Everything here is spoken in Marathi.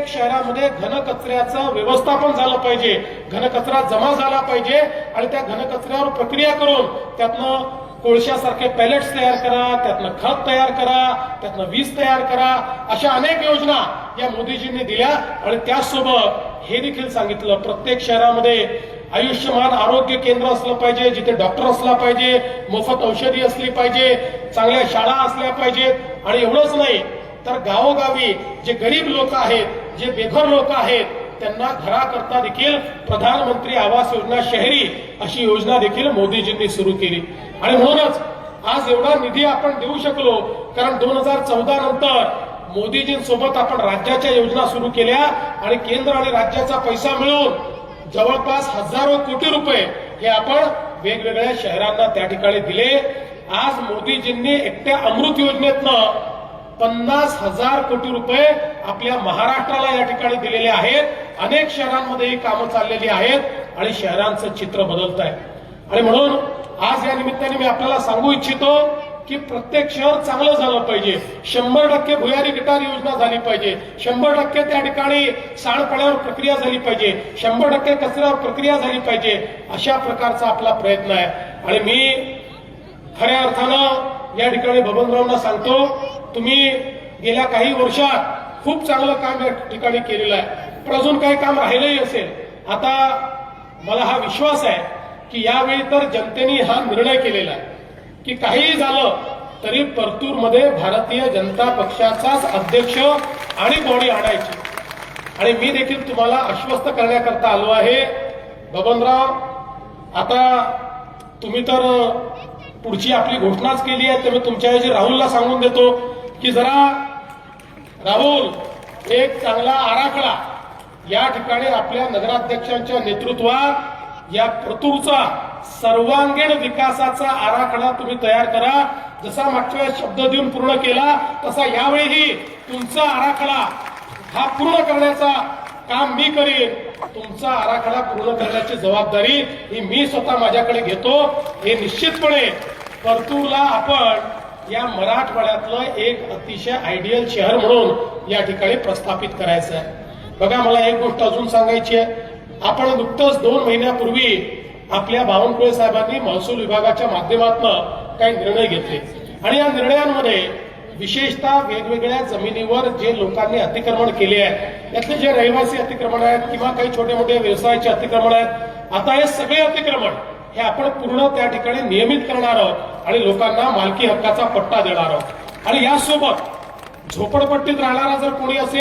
प्रत्येक शहरामध्ये घनकचऱ्याचं व्यवस्थापन झालं पाहिजे. घनकचरा जमा झाला पाहिजे आणि त्या घनकचऱ्यावर प्रक्रिया करून त्यातनं कोळशासारखे पॅलेट्स तयार करा त्यातनं खत तयार करा त्यातनं वीज तयार करा अशा अनेक योजना या मोदीजींनी दिल्या आणि त्याचसोबत हे देखील सांगितलं प्रत्येक शहरामध्ये आयुष्यमान आरोग्य केंद्र असलं पाहिजे जिथे डॉक्टर असला पाहिजे मोफत औषधी असली पाहिजे चांगल्या शाळा असल्या पाहिजेत आणि एवढंच नाही तर गावोगावी जे गरीब लोक आहेत जे बेघर लोक आहेत त्यांना घराकरता देखील प्रधानमंत्री आवास योजना शहरी अशी योजना देखील मोदीजींनी सुरू केली. आणि म्हणूनच आज एवढा निधी आपण देऊ शकलो कारण दोन हजार चौदा नंतर मोदीजींसोबत आपण राज्याच्या योजना सुरू केल्या आणि केंद्र आणि राज्याचा पैसा मिळून जवळपास हजारो कोटी रुपये हे आपण वेगवेगळ्या शहरांना त्या ठिकाणी दिले. आज मोदीजींनी एकट्या अमृत योजनेतनं पन्नास हजार कोटी रुपये आपल्या महाराष्ट्राला या ठिकाणी दिलेले आहेत. अनेक शहरांमध्ये ही कामं चाललेली आहेत आणि शहरांचं चित्र बदलत आहे आणि म्हणून आज या निमित्ताने मी आपल्याला सांगू इच्छितो की प्रत्येक शहर चांगलं झालं पाहिजे. शंभर टक्के भुयारी गटार योजना झाली पाहिजे. शंभर टक्के त्या ठिकाणी सांडपाण्यावर प्रक्रिया झाली पाहिजे. शंभर टक्के कचऱ्यावर प्रक्रिया झाली पाहिजे अशा प्रकारचा आपला प्रयत्न आहे. आणि मी खऱ्या अर्थानं या ठिकाणी बबनरावांना सांगतो तुम्ही गेल्या काही वर्षात खूप चांगलं काम या ठिकाणी केलेलं आहे. पण अजून काही काम राहिलंही असेल. आता मला हा विश्वास आहे की यावेळी तर जनतेने हा निर्णय केलेला आहे. की काहीही झालं तरी परतूरमध्ये भारतीय जनता पक्षाचाच अध्यक्ष आणि बॉडी आणायची. आणि मी देखील तुम्हाला आश्वस्त करण्याकरता आलो आहे. बबनराव आता तुम्ही तर पुढची आपली घोषणाच केली आहे. तर मी तुमच्याऐवजी राहुलला सांगून देतो. की जरा राहुल एक चांगला आराखडा या ठिकाणी आपल्या नगराध्यक्षांच्या नेतृत्वात या प्रतूरचा सर्वांगीण विकासाचा आराखडा तुम्ही तयार करा. जसा मागच्या वेळेस शब्द देऊन पूर्ण केला तसा यावेळीही तुमचा आराखडा हा पूर्ण करण्याचा काम मी करीन. तुमचा आराखडा पूर्ण करण्याची जबाबदारी ही मी स्वतः माझ्याकडे घेतो. हे निश्चितपणे परतूरला आपण या मराठवाड्यातलं एक अतिशय आयडियल शहर म्हणून या ठिकाणी प्रस्थापित करायचं आहे. बघा मला एक गोष्ट अजून सांगायची आहे. आपण नुकतंच दोन महिन्यापूर्वी आपल्या बावनकुळे साहेबांनी महसूल विभागाच्या माध्यमातून काही निर्णय घेतले. आणि या निर्णयांमध्ये विशेषतः वेगवेगळ्या जमिनीवर जे लोकांनी अतिक्रमण केले आहे त्यातले जे रहिवासी अतिक्रमण आहेत किंवा काही छोटे मोठे व्यवसायाचे अतिक्रमण आहेत आता हे सगळे अतिक्रमण हे आपण पूर्ण त्या ठिकाणी नियमित करणार आहोत. आणि लोकांना मालकी हक्काचा पट्टा देणार आहोत. आणि यासोबत झोपडपट्टीत राहणारा जर कोणी असेल